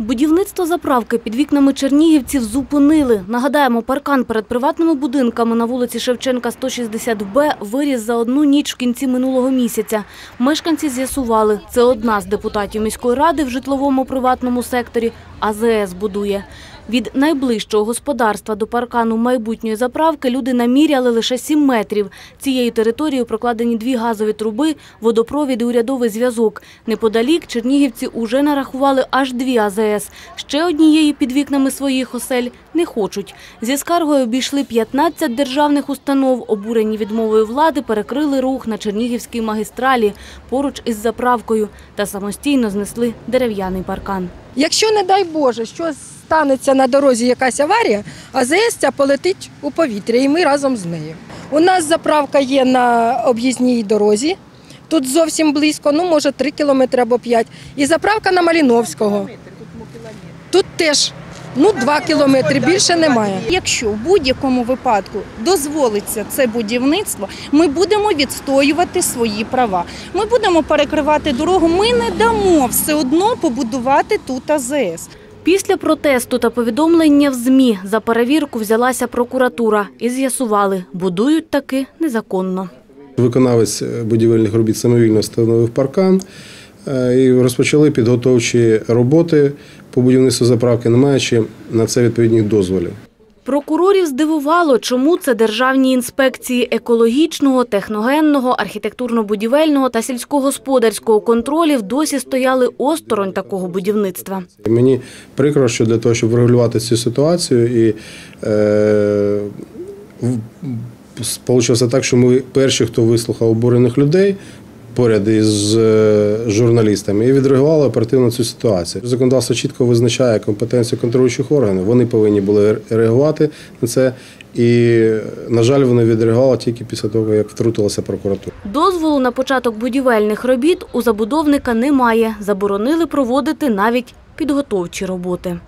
Будівництво заправки під вікнами чернігівців зупинили. Нагадаємо, паркан перед приватними будинками на вулиці Шевченка 160Б виріс за одну ніч в кінці минулого місяця. Мешканці з'ясували, це одна з депутатів міської ради в житловому приватному секторі АЗС будує. Від найближчого господарства до паркану майбутньої заправки люди наміряли лише 7 метрів. Цією територією прокладені дві газові труби, водопровід і урядовий зв'язок. Неподалік чернігівці уже нарахували аж дві АЗС. Ще однієї під вікнами своїх осель не хочуть. Зі скаргою обійшли 15 державних установ. Обурені відмовою влади перекрили рух на Чернігівській магістралі поруч із заправкою та самостійно знесли дерев'яний паркан. Якщо, не дай Боже, що станеться на дорозі якась аварія, АЗС ця полетить у повітря, і ми разом з нею. У нас заправка є на об'їзній дорозі. Тут зовсім близько, ну може 3 кілометри або 5. І заправка на Маліновського. Тут теж ну, 2 кілометри, більше немає. Якщо в будь-якому випадку дозволиться це будівництво, ми будемо відстоювати свої права. Ми будемо перекривати дорогу. Ми не дамо все одно побудувати тут АЗС. Після протесту та повідомлення в ЗМІ за перевірку взялася прокуратура і з'ясували, будують таки незаконно. Виконавець будівельних робіт самовільно встановив паркан і розпочали підготовчі роботи по будівництву заправки, не маючи на це відповідних дозволів. Прокурорів здивувало, чому це державні інспекції екологічного, техногенного, архітектурно-будівельного та сільськогосподарського контролів досі стояли осторонь такого будівництва. Мені прикро, що для того, щоб врегулювати цю ситуацію, і е, вийшло так, що ми перші, хто вислухав обурених людей. Поряд із е, журналістами і відреагували оперативно цю ситуацію. Законодавство чітко визначає компетенцію контролюючих органів. Вони повинні були реагувати на це, і на жаль, вони відреагували тільки після того, як втрутилася прокуратура. Дозволу на початок будівельних робіт у забудовника немає. Заборонили проводити навіть підготовчі роботи.